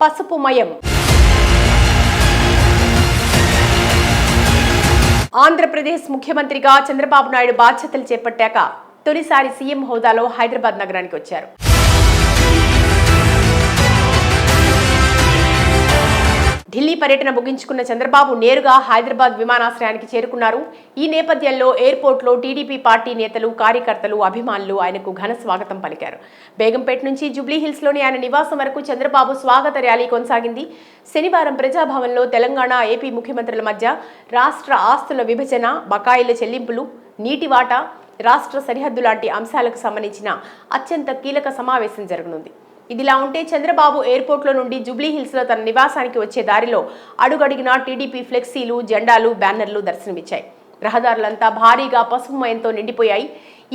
పసుపుమయం ఆంధ్రప్రదేశ్ ముఖ్యమంత్రిగా చంద్రబాబు నాయుడు బాధ్యతలు చేపట్టాక తొలిసారి సీఎం హోదాలో హైదరాబాద్ నగరానికి వచ్చారు. ఢిల్లీ పర్యటన ముగించుకున్న చంద్రబాబు నేరుగా హైదరాబాద్ విమానాశ్రయానికి చేరుకున్నారు. ఈ నేపథ్యంలో ఎయిర్పోర్ట్లో టీడీపీ పార్టీ నేతలు కార్యకర్తలు అభిమానులు ఆయనకు ఘన స్వాగతం పలికారు. బేగంపేట నుంచి జూబ్లీహిల్స్లోని ఆయన నివాసం వరకు చంద్రబాబు స్వాగత ర్యాలీ కొనసాగింది. శనివారం ప్రజాభవన్లో తెలంగాణ ఏపీ ముఖ్యమంత్రుల మధ్య రాష్ట్ర ఆస్తుల విభజన బకాయిల చెల్లింపులు నీటి వాటా రాష్ట్ర సరిహద్దు లాంటి అంశాలకు సంబంధించిన అత్యంత కీలక సమావేశం జరగనుంది. ఇదిలా ఉంటే చంద్రబాబు ఎయిర్పోర్ట్లో నుండి జూబ్లీహిల్స్లో తన నివాసానికి వచ్చే దారిలో అడుగడిగిన టీడీపీ ఫ్లెక్సీలు జెండాలు బ్యానర్లు దర్శనమిచ్చాయి. రహదారులంతా భారీగా పసుపుమయంతో నిండిపోయాయి.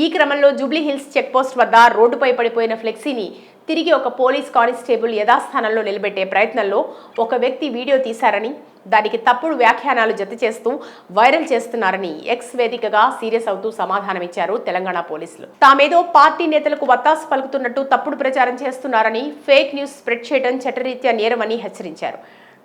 ఈ క్రమంలో జూబ్లీహిల్స్ చెక్పోస్ట్ వద్ద రోడ్డుపై పడిపోయిన ఫ్లెక్సీని తిరిగి ఒక పోలీస్ కానిస్టేబుల్ యథాస్థానంలో నిలబెట్టే ప్రయత్నంలో ఒక వ్యక్తి వీడియో తీశారని దానికి తప్పుడు వ్యాఖ్యానాలు జత చేస్తూ వైరల్ చేస్తున్నారని ఎక్స్ వేదికగా సీరియస్ అవుతూ సమాధానమిచ్చారు తెలంగాణ పోలీసులు. తామేదో పార్టీ నేతలకు వత్తాసు పలుకుతున్నట్టు తప్పుడు ప్రచారం చేస్తున్నారని ఫేక్ న్యూస్ స్ప్రెడ్ చేయడం చట్టరీత్యా నేరమని హెచ్చరించారు.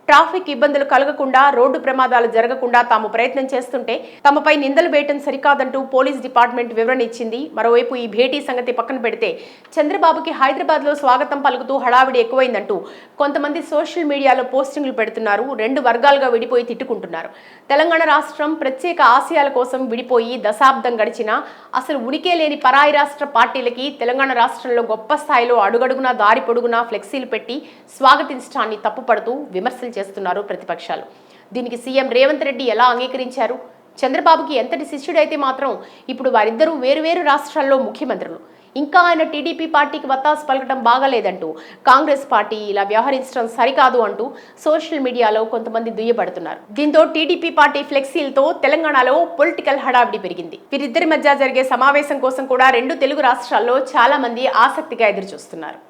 ట్రాఫిక్ ఇబ్బందులు కలగకుండా రోడ్డు ప్రమాదాలు జరగకుండా తాము ప్రయత్నం చేస్తుంటే తమపై నిందలు వేయటం సరికాదంటూ పోలీస్ డిపార్ట్మెంట్ వివరణ ఇచ్చింది. మరోవైపు ఈ భేటీ సంగతి పక్కన పెడితే చంద్రబాబుకి హైదరాబాద్లో స్వాగతం పలుకుతూ హడావిడి ఎక్కువైందంటూ కొంతమంది సోషల్ మీడియాలో పోస్టింగ్లు పెడుతున్నారు. రెండు వర్గాలుగా విడిపోయి తిట్టుకుంటున్నారు. తెలంగాణ రాష్ట్రం ప్రత్యేక ఆశయాల కోసం విడిపోయి దశాబ్దం గడిచినా అసలు ఉనికే లేని పరాయి రాష్ట్ర పార్టీలకి తెలంగాణ రాష్ట్రంలో గొప్ప స్థాయిలో అడుగడుగునా దారి పొడుగునా ఫ్లెక్సీలు పెట్టి స్వాగతించడాన్ని తప్పుపడుతూ విమర్శలు చేస్తున్నారు ప్రతిపక్షాలు. దీనికి సీఎం రేవంత్ రెడ్డి ఎలా అంగీకరించారు? చంద్రబాబుకి ఎంతటి శిష్యుడైతే మాత్రం ఇప్పుడు వారిద్దరూ వేరువేరు రాష్ట్రాల్లో ముఖ్యమంత్రులు. ఇంకా ఆయన టీడీపీ పార్టీకి వత్తాసు పలకడం బాగాలేదంటూ కాంగ్రెస్ పార్టీ ఇలా వ్యవహరించడం సరికాదు అంటూ సోషల్ మీడియాలో కొంతమంది దుయ్యబడుతున్నారు. దీంతో టీడీపీ పార్టీ ఫ్లెక్సీలతో తెలంగాణలో పొలిటికల్ హడావిడి పెరిగింది. వీరిద్దరి మధ్య జరిగే సమావేశం కోసం కూడా రెండు తెలుగు రాష్ట్రాల్లో చాలా మంది ఆసక్తిగా ఎదురుచూస్తున్నారు.